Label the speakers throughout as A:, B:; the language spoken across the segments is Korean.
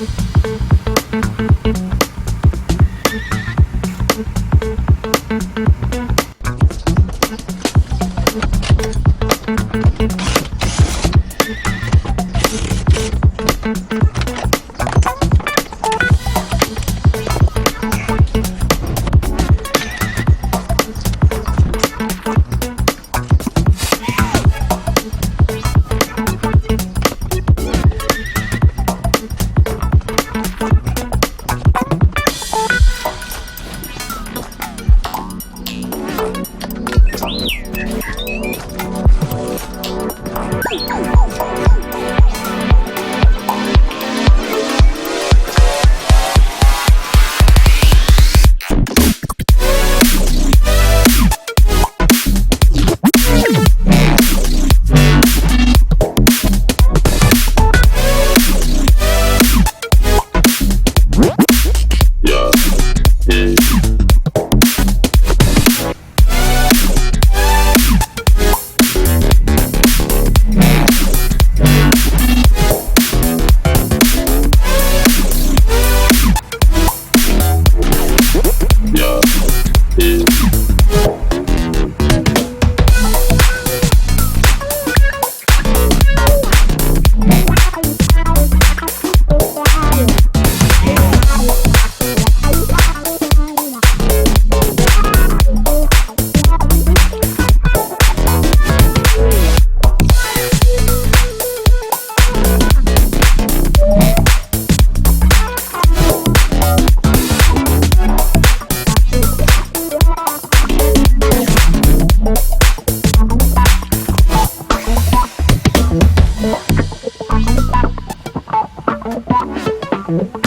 A: 본인 Thank you.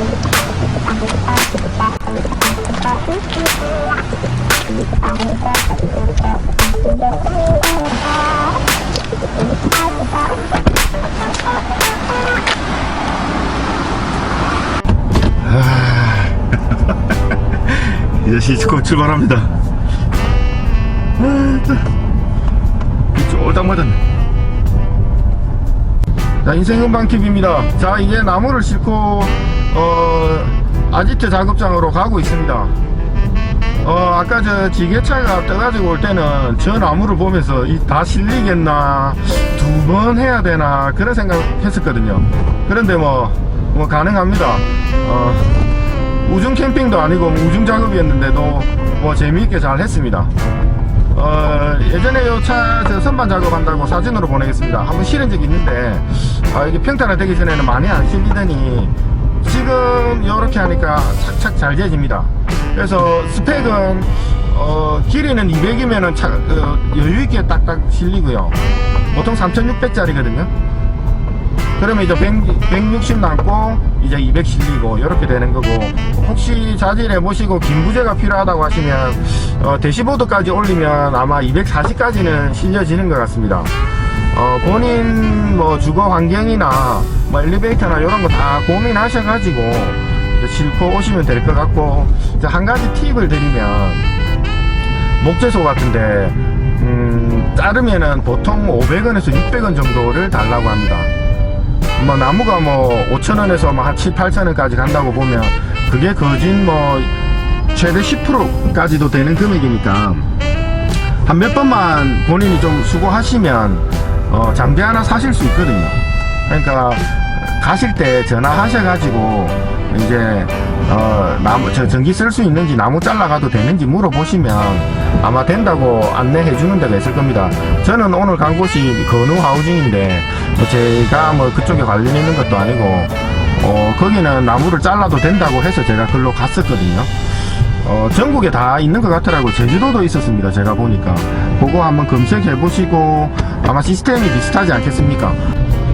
A: 이제 시스코 출발합니다. 아, 쫄딱 맞았네. 자, 인생은방킵입니다. 자, 이제 나무를 싣고, 어, 아지트 작업장으로 가고 있습니다. 어, 아까 저 지게차가 떠가지고 올 때는 저 나무를 보면서 이 다 실리겠나, 두 번 해야 되나, 그런 생각 했었거든요. 그런데 뭐, 뭐 가능합니다. 어, 우중 캠핑도 아니고 우중 작업이었는데도 뭐 재미있게 잘 했습니다. 어, 예전에 요차 선반 작업한다고 사진으로 보내겠습니다. 한번 실은 적이 있는데, 아, 이게 평탄화 되기 전에는 많이 안 실리더니, 지금 좀 이렇게 하니까 착착 잘 재집니다. 그래서 스펙은 어, 길이는 200이면은 차, 어, 여유 있게 딱딱 실리고요. 보통 3,600짜리거든요. 그러면 이제 100, 160 남고 이제 200 실리고 이렇게 되는 거고 혹시 자질해 보시고 긴 부재가 필요하다고 하시면 어, 대시보드까지 올리면 아마 240까지는 실려지는 것 같습니다. 어, 본인 뭐 주거 환경이나 뭐 엘리베이터나 이런 거 다 고민하셔가지고 싣고 오시면 될 것 같고 한 가지 팁을 드리면 목재소 같은데 음, 자르면은 보통 500원에서 600원 정도를 달라고 합니다. 뭐 나무가 뭐 5천원에서 뭐한 7, 8천원까지 간다고 보면 그게 거진 뭐 최대 10%까지도 되는 금액이니까 한 몇 번만 본인이 좀 수고하시면 어, 장비 하나 사실 수 있거든요. 그러니까 가실 때 전화하셔가지고 이제 어, 나무 저 전기 쓸 수 있는지 나무 잘라가도 되는지 물어보시면 아마 된다고 안내해 주는 데가 있을 겁니다. 저는 오늘 간 곳이 건우 하우징인데 뭐 제가 뭐 그쪽에 관련 있는 것도 아니고 어, 거기는 나무를 잘라도 된다고 해서 제가 글로 갔었거든요. 어, 전국에 다 있는 것 같더라고요. 제주도도 있었습니다. 제가 보니까. 그거 한번 검색해 보시고 아마 시스템이 비슷하지 않겠습니까?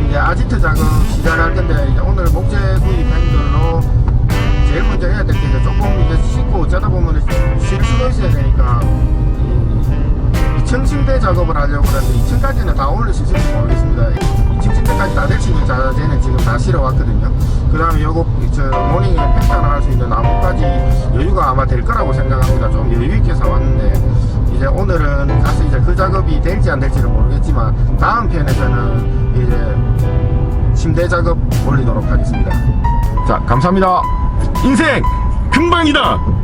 A: 이제 아지트 작업 시작할 건데 이제 오늘 목재 구입한 걸로 제일 먼저 해야 될 게 이제 조금 이제 씻고 어쩌다 보면 쉴 수도 있어야 되니까 2층 침대 작업을 하려고 그러는데 2층까지는 다 있을지 모르겠습니다. 2층 침대까지 다 될 수 있는 자재는 지금 다 실어 왔거든요. 그 다음에 요거 저 모닝에 펜타나 할수 있는 나무까지 여유가 아마 될 거라고 생각합니다. 좀 여유 있게 사왔는데 이제 오늘은 가서 이제 그 작업이 될지 안 될지는 모르겠지만 다음 편에서는 이제 침대 작업 올리도록 하겠습니다. 자, 감사합니다. 인생 금방이다.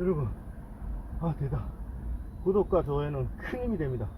A: 여러분, 아, 대다. 구독과 좋아요는 큰 힘이 됩니다.